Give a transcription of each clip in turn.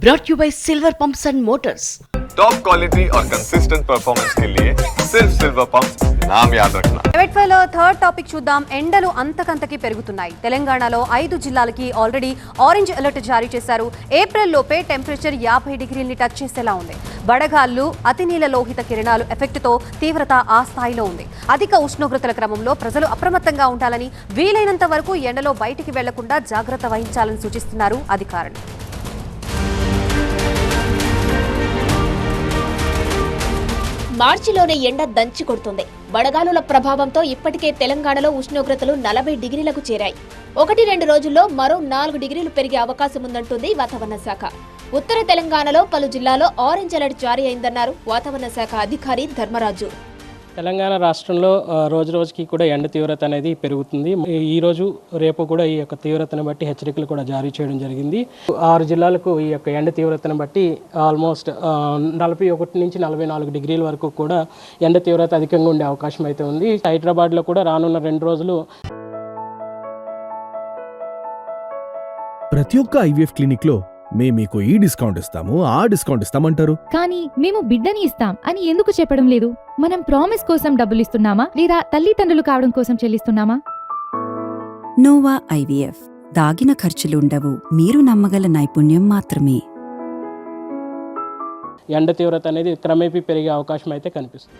brought you by Silver Pumps and Motors. Top quality और consistent performance के लिए सिर्फ सिल्वर पंप नाम याद रखना ప్రైవేట్ ఫైలో థర్డ్ టాపిక్ చూద్దాం ఎండలు అంతకంతకి పెరుగుతున్నాయి తెలంగాణలో ఐదు జిల్లాలకి ఆల్రెడీ ఆరెంజ్ అలర్ట్ జారీ చేశారు ఏప్రిల్ లోపే టెంపరేచర్ యాభై డిగ్రీల్ని టచ్ చేసేలా ఉంది వడగాళ్ళు అతినీల లోహిత కిరణాలు ఎఫెక్ట్తో తీవ్రత ఆ స్థాయిలో ఉంది అధిక ఉష్ణోగ్రతల క్రమంలో ప్రజలు అప్రమత్తంగా ఉండాలని వీలైనంత వరకు ఎండలో బయటికి వెళ్లకుండా జాగ్రత్త వహించాలని సూచిస్తున్నారు అధికారులు మార్చిలోనే ఎండ దంచి కొడుతుంది. వడగాలుల ప్రభావంతో ఇప్పటికే తెలంగాణలో ఉష్ణోగ్రతలు నలభై డిగ్రీలకు చేరాయి. ఒకటి రెండు రోజుల్లో మరో నాలుగు డిగ్రీలు పెరిగే అవకాశం ఉందంటుంది వాతావరణ శాఖ. ఉత్తర తెలంగాణలో పలు జిల్లాలో ఆరెంజ్ అలర్ట్ జారీ అయిందన్నారు వాతావరణ శాఖ అధికారి ధర్మరాజు. తెలంగాణ రాష్ట్రంలో రోజు రోజుకి కూడా ఎండ తీవ్రత అనేది పెరుగుతుంది. ఈ- రోజు రేపు కూడా ఈ యొక్క తీవ్రతను బట్టి హెచ్చరికలు కూడా జారీ చేయడం జరిగింది. ఆరు జిల్లాలకు ఈ యొక్క ఎండ తీవ్రతను బట్టి ఆల్మోస్ట్ నలభై ఒకటి నుంచి నలభై నాలుగు డిగ్రీల వరకు కూడా ఎండ తీవ్రత అధికంగా ఉండే అవకాశం అయితే ఉంది. హైదరాబాద్లో కూడా రానున్న రెండు రోజులు ప్రతి ఒక్క ఐవీఎఫ్ క్లినిక్లో మేము మీకు ఈ డిస్కౌంట్ ఇస్తాము ఆ డిస్కౌంట్ ఇస్తామంటారు. కానీ మేము బిడ్డని ఇస్తాం అని ఎందుకు చెప్పడం లేదు? మనం ప్రామిస్ కోసం డబ్బులు ఇస్తున్నామా? లేదా తల్లిదండ్రులు కావడం కోసం చెల్లిస్తున్నామా? Nova IVF. దాగిన ఖర్చులుండవు. మీరు నమ్మగల నైపుణ్యం మాత్రమే. ఎండ తీవ్రత అనేది క్రమేపీ పెరిగే అవకాశం అయితే కనిపిస్తుంది.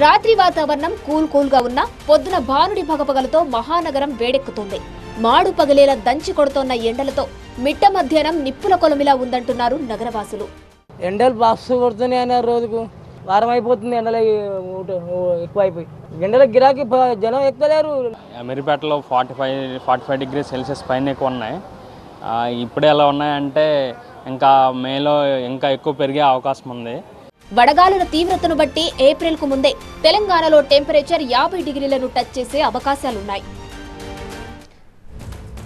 రాత్రి వాతావరణం కూల్ కూల్గా ఉన్నా పొద్దున భానుడి భగపగలతో మహానగరం వేడెక్కుతుంది. మాడు పగిలేలా దంచి కొడుతోన్న ఎండలతో మిట్ట మధ్యాహ్నం నిప్పుల కొలమిలా ఉందంటున్నారు నగరవాసులు. ఎండలు బాక్స్ కొడుతున్నాయి అన్న రోజుకు. వారం అయిపోతుంది ఎండలు ఎక్కువ అయిపోయి ఎండల గిరాకీ జనం ఎక్కలేరు. అమీర్పేటలో forty five forty five degree Celsius పైన ఎక్కువ ఉన్నాయి. ఇప్పుడే ఎలా ఉన్నాయంటే ఇంకా మేలో ఇంకా ఎక్కువ పెరిగే అవకాశం ఉంది. వడగాలుల తీవ్రతను బట్టి ఏప్రిల్కు ముందే తెలంగాణలో టెంపరేచర్ యాభై డిగ్రీలను టచ్ చేసే అవకాశాలున్నాయి.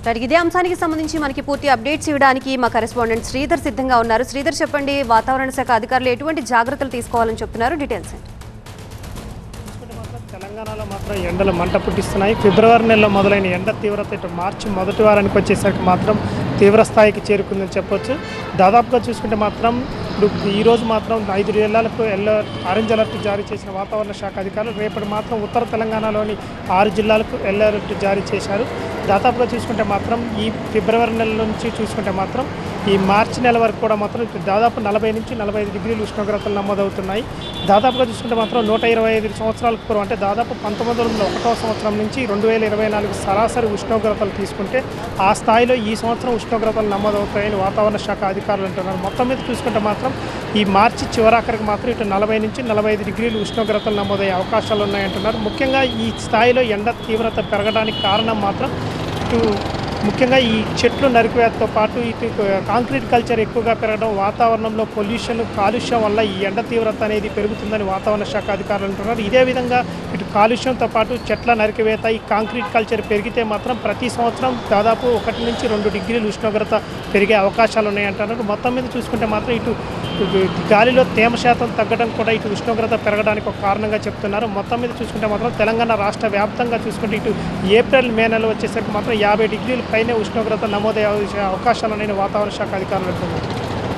మరి ఇదే అంశానికి సంబంధించి మనకి పూర్తి అప్డేట్స్ ఇవ్వడానికి మా కరెస్పాండెంట్ శ్రీధర్ సిద్ధంగా ఉన్నారు. శ్రీధర్ చెప్పండి వాతావరణ శాఖ అధికారులు ఎటువంటి జాగ్రత్తలు తీసుకోవాలని చెప్తున్నారు? డీటెయిల్స్ ఏంటి? తెలంగాణలో మాత్రం ఎండలు మంట పుట్టిస్తున్నాయి. ఫిబ్రవరి నెలలో మొదలైన ఎండ తీవ్రత ఇటు మార్చి మొదటి వారానికి వచ్చేసరికి మాత్రం తీవ్ర స్థాయికి చేరుకుందని చెప్పొచ్చు. దాదాపుగా చూసుకుంటే మాత్రం ఇప్పుడు ఈ రోజు మాత్రం ఐదు జిల్లాలకు ఎల్లో ఆరెంజ్ అలర్ట్ జారీ చేసిన వాతావరణ శాఖ అధికారులు రేపటి మాత్రం ఉత్తర తెలంగాణలోని ఆరు జిల్లాలకు ఎల్లో అలర్ట్ జారీ చేశారు. దాదాపుగా చూసుకుంటే మాత్రం ఈ ఫిబ్రవరి నెల నుంచి చూసుకుంటే మాత్రం ఈ మార్చి నెల వరకు కూడా మాత్రం దాదాపు నలభై నుంచి నలభై ఐదు డిగ్రీలు ఉష్ణోగ్రతలు నమోదవుతున్నాయి. దాదాపుగా చూసుకుంటే మాత్రం నూట ఇరవై ఐదు సంవత్సరాల పూర్వం అంటే దాదాపు పంతొమ్మిది వందల ఒకటో సంవత్సరం నుంచి రెండు వేల ఇరవై నాలుగు సరాసరి ఉష్ణోగ్రతలు తీసుకుంటే ఆ స్థాయిలో ఈ సంవత్సరం ఉష్ణోగ్రతలు నమోదవుతాయని వాతావరణ శాఖ అధికారులు అంటున్నారు. మొత్తం మీద చూసుకుంటే మాత్రం ఈ మార్చి చివరాఖరికి మాత్రం ఇటు నలభై నుంచి నలభై ఐదు డిగ్రీలు ఉష్ణోగ్రతలు నమోదయ్యే అవకాశాలు ఉన్నాయంటున్నారు ముఖ్యంగా ఈ స్థాయిలో ఎండ తీవ్రత పెరగడానికి కారణం మాత్రం ఇటు ముఖ్యంగా ఈ చెట్లు నరికివేతతో పాటు ఇటు కాంక్రీట్ కల్చర్ ఎక్కువగా పెరగడం వాతావరణంలో పొల్యూషన్ కాలుష్యం వల్ల ఈ ఎండ తీవ్రత అనేది పెరుగుతుందని వాతావరణ శాఖ అధికారులు అంటున్నారు. ఇదే విధంగా ఇటు కాలుష్యంతో పాటు చెట్ల నరికివేత ఈ కాంక్రీట్ కల్చర్ పెరిగితే మాత్రం ప్రతి సంవత్సరం దాదాపు ఒకటి నుంచి రెండు డిగ్రీలు ఉష్ణోగ్రత పెరిగే అవకాశాలు ఉన్నాయంటున్నారు. మొత్తం మీద చూసుకుంటే మాత్రం ఇటు ఇటు గాలిలో తేమ శాతం తగ్గడం కూడా ఇటు ఉష్ణోగ్రత పెరగడానికి ఒక కారణంగా చెప్తున్నారు. మొత్తం మీద చూసుకుంటే మాత్రం తెలంగాణ రాష్ట్ర వ్యాప్తంగా చూసుకుంటే ఇటు ఏప్రిల్ మే నెల వచ్చేసరికి మాత్రం యాభై డిగ్రీల పైనే ఉష్ణోగ్రత నమోదయ్యే అవకాశాలు ఉన్నాయని వాతావరణ శాఖ అధికారులు అంటున్నారు.